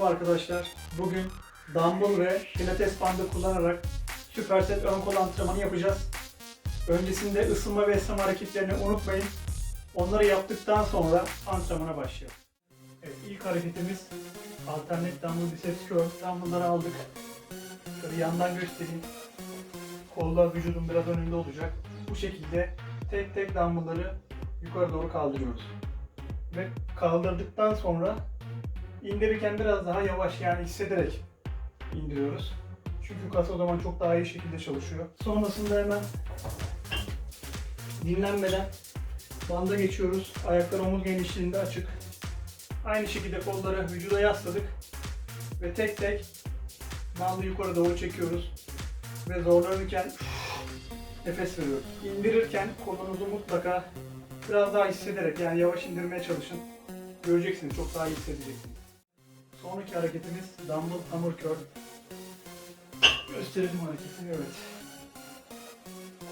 Merhaba arkadaşlar. Bugün dumbbell ve pilates bandı kullanarak süperset ön kol antrenmanı yapacağız. Öncesinde ısınma ve esneme hareketlerini unutmayın. Onları yaptıktan sonra antrenmana başlayalım. Evet, ilk hareketimiz alternate dumbbell biceps curl. Dumbbellları aldık. Şöyle yandan göstereyim. Kollar vücudun biraz önünde olacak. Bu şekilde tek tek dumbbellları yukarı doğru kaldırıyoruz. Ve kaldırdıktan sonra İndirirken biraz daha yavaş yani hissederek indiriyoruz. Çünkü kas o zaman çok daha iyi şekilde çalışıyor. Sonrasında hemen dinlenmeden banda geçiyoruz. Ayaklar omuz genişliğinde açık. Aynı şekilde kolları vücuda yasladık. Ve tek tek bandı yukarı doğru çekiyoruz. Ve zorlanırken nefes veriyoruz. İndirirken kolunuzu mutlaka biraz daha hissederek yani yavaş indirmeye çalışın. Göreceksiniz çok daha iyi hissedeceksiniz. Sonraki hareketimiz dumbbell hammer curl. Gösterelim hareketini evet.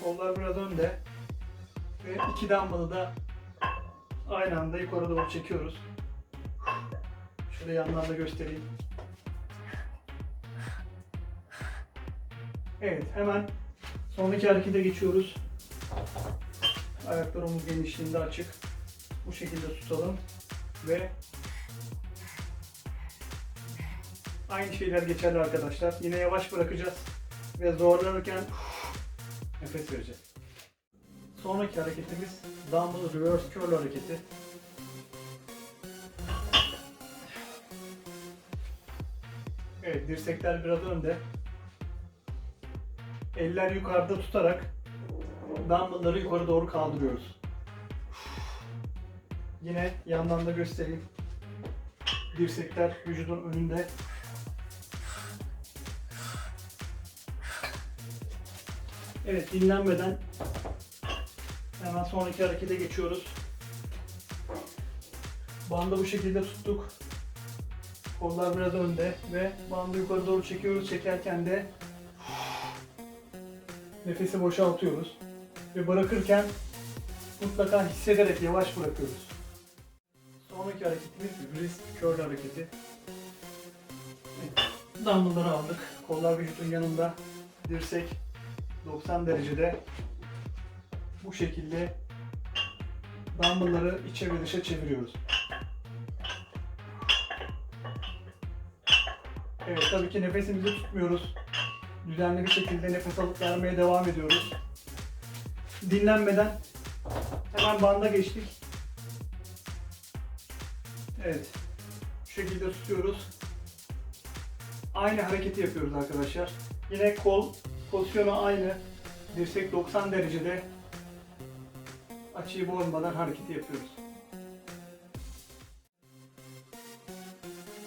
Kollar biraz önde ve iki dumbbell'ı da aynı anda yukarı doğru çekiyoruz. Şöyle yandan da göstereyim. Evet hemen sonraki harekete geçiyoruz. Ayaklar omuz genişliğinde açık. Bu şekilde tutalım ve Aynı şeyler geçerli arkadaşlar. Yine yavaş bırakacağız ve zorlanırken nefes vereceğiz. Sonraki hareketimiz dumbbell reverse curl hareketi. Evet, dirsekler biraz önde. Eller yukarıda tutarak dumbbellları yukarı doğru kaldırıyoruz. Yine yandan da göstereyim. Dirsekler vücudun önünde. Evet dinlenmeden hemen sonraki harekete geçiyoruz. Bandı bu şekilde tuttuk. Kollar biraz önde ve bandı yukarı doğru çekiyoruz. Çekerken de nefesi boşaltıyoruz. Ve bırakırken mutlaka hissederek yavaş bırakıyoruz. Sonraki hareketimiz wrist curl hareketi. Evet, Dumbbellları aldık. Kollar vücudun yanında. Dirsek 90 derecede bu şekilde dumbbellları içe ve dışa çeviriyoruz. Evet tabii ki nefesimizi tutmuyoruz. Düzenli bir şekilde nefes alıp vermeye devam ediyoruz. Dinlenmeden hemen banda geçtik. Evet. Şu şekilde tutuyoruz. Aynı hareketi yapıyoruz arkadaşlar. Yine kol Pozisyonu aynı. Dirsek 90 derecede açıyı bozmadan hareketi yapıyoruz.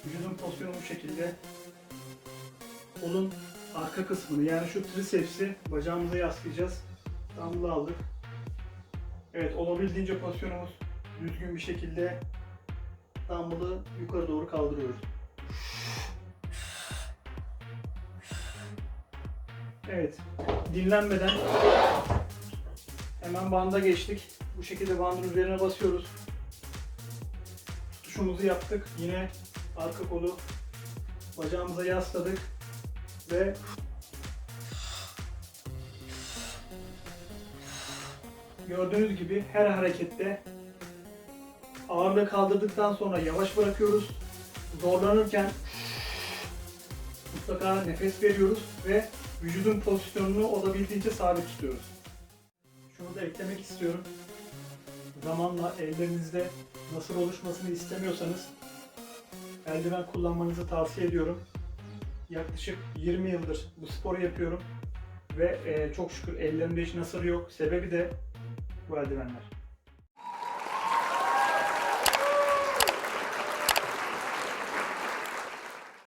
Vücudun pozisyonu bu şekilde. Kolun arka kısmını yani şu tricepsi bacağımıza yaslayacağız. Dumbbell aldık. Evet olabildiğince pozisyonumuz düzgün bir şekilde dumbbell'ı yukarı doğru kaldırıyoruz. Evet. Dinlenmeden hemen banda geçtik. Bu şekilde bandın üzerine basıyoruz. Tutuşumuzu yaptık. Yine arka kolu bacağımıza yasladık ve gördüğünüz gibi her harekette ağırlığı kaldırdıktan sonra yavaş bırakıyoruz. Zorlanırken mutlaka nefes veriyoruz ve vücudun pozisyonunu olabildiğince sabit tutuyoruz. Şunu da eklemek istiyorum. Zamanla ellerinizde nasıl oluşmasını istemiyorsanız eldiven kullanmanızı tavsiye ediyorum. Yaklaşık 20 yıldır bu sporu yapıyorum ve e, çok şükür ellerimde hiç nasır yok. Sebebi de bu eldivenler.